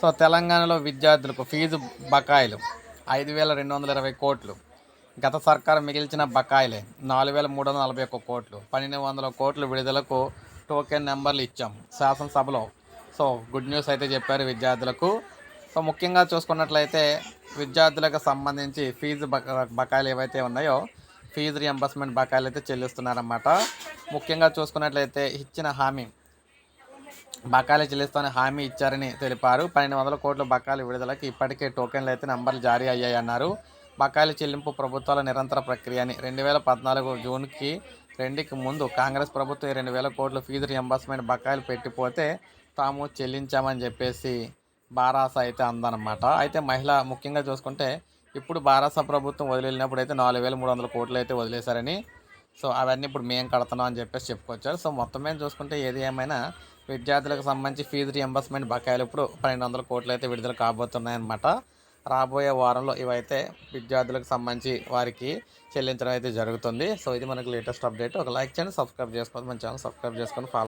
So తెలంగాణలో విద్యార్థులకు fee బకాయిలు ఐదు వేల రెండు వందల ఇరవై కోట్లు. గత సర్కారు మిగిల్చిన బకాయిలే నాలుగు వేల మూడు వందల నలభై ఒక్క కోట్లు. పన్నెండు వందల కోట్లు విడుదలకు టోకెన్ నెంబర్లు ఇచ్చాం శాసనసభలో. సో గుడ్ న్యూస్ అయితే చెప్పారు విద్యార్థులకు. సో ముఖ్యంగా చూసుకున్నట్లయితే విద్యార్థులకు సంబంధించి ఫీజు బక బకాయిలు ఏవైతే ఉన్నాయో ఫీజు రియంబర్స్మెంట్ బకాయిలు అయితే చెల్లిస్తున్నారన్నమాట. ముఖ్యంగా చూసుకున్నట్లయితే ఇచ్చిన హామీ బకాయిలు చెల్లిస్తామని హామీ ఇచ్చారని తెలిపారు. పన్నెండు వందల కోట్ల బకాయిల విడుదలకి ఇప్పటికే టోకెన్లు అయితే నంబర్లు జారీ అయ్యాయన్నారు. బకాయిల చెల్లింపు ప్రభుత్వాల నిరంతర ప్రక్రియ అని రెండు వేల పద్నాలుగు జూన్కి రెండుకి ముందు కాంగ్రెస్ ప్రభుత్వం రెండు వేల కోట్ల ఫీజు రియంబర్స్మెంట్ బకాయిలు పెట్టిపోతే తాము చెల్లించామని చెప్పేసి బారాస అయితే అందనమాట అయితే మహిళ ముఖ్యంగా చూసుకుంటే ఇప్పుడు బారాస ప్రభుత్వం వదిలినప్పుడు అయితే నాలుగు వేల మూడు వందల కోట్లు అయితే వదిలేశారని. సో అవన్నీ ఇప్పుడు మేము కడుతున్నాం అని చెప్పేసి చెప్పుకొచ్చారు. సో మొత్తం మీద చూసుకుంటే ఏది ఏమైనా విద్యార్థులకు సంబంధించి ఫీజు రియంబర్స్మెంట్ బకాయిలు ఇప్పుడు పన్నెండు వందల కోట్లు అయితే విడుదల కాబోతున్నాయన్నమాట. రాబోయే వారంలో ఇవైతే విద్యార్థులకు సంబంధించి వారికి చెల్లించడం అయితే జరుగుతుంది. సో ఇది మనకు లేటెస్ట్ అప్డేట్ ఒక లైక్ చేయండి సబ్స్క్రైబ్ చేసుకోండి మన ఛానల్ సబ్స్క్రైబ్ చేసుకొని ఫాలో